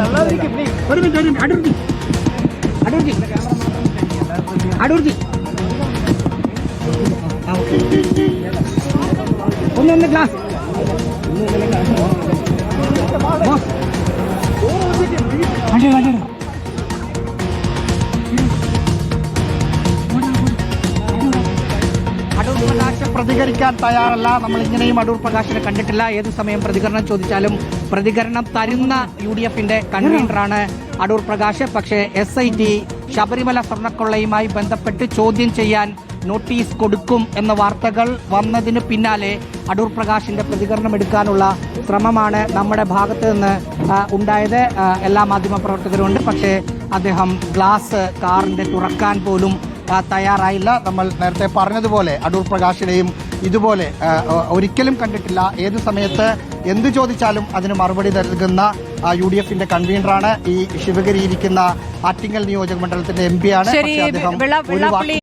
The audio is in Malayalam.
ഒരു മിനിറ്റ് ഒരു മിനിറ്റ് അടൂർജി. അടൂർജി. അടൂർജി. ഒന്ന് ഒന്ന് ഗ്ലാസ് വണ്ടി വണ്ടി പ്രതികരിക്കാൻ തയ്യാറല്ല. നമ്മൾ ഇങ്ങനെയും അടൂർ പ്രകാശിനെ കണ്ടിട്ടില്ല. ഏത് സമയം പ്രതികരണം ചോദിച്ചാലും പ്രതികരണം തരുന്ന യു ഡി എഫിന്റെ കൺവീനറാണ് അടൂർ പ്രകാശ്. പക്ഷേ എസ് ഐ ടി ശബരിമല സ്വർണക്കൊള്ളയുമായി ബന്ധപ്പെട്ട് ചോദ്യം ചെയ്യാൻ നോട്ടീസ് കൊടുക്കും എന്ന വാർത്തകൾ വന്നതിന് പിന്നാലെ അടൂർ പ്രകാശിന്റെ പ്രതികരണം എടുക്കാനുള്ള ശ്രമമാണ് നമ്മുടെ ഭാഗത്ത് നിന്ന് ഉണ്ടായത്. എല്ലാ എല്ലാ മാധ്യമപ്രവർത്തകരും ഉണ്ട്. പക്ഷേ അദ്ദേഹം ഗ്ലാസ് കാറിന്റെ തുറക്കാൻ പോലും തയ്യാറായില്ല. നമ്മൾ നേരത്തെ പറഞ്ഞതുപോലെ അടൂർ പ്രകാശിനെയും ഇതുപോലെ ഒരിക്കലും കണ്ടിട്ടില്ല. ഏത് സമയത്ത് എന്ത് ചോദിച്ചാലും അതിന് മറുപടി നൽകുന്ന യു ഡി എഫിന്റെ കൺവീനറാണ് ഈ ശിവഗിരി ഇരിക്കുന്ന ആറ്റിങ്ങൽ നിയോജക മണ്ഡലത്തിന്റെ എം പി ആണ്. പക്ഷേ അദ്ദേഹം ഒരു വെള്ളാപ്പള്ളി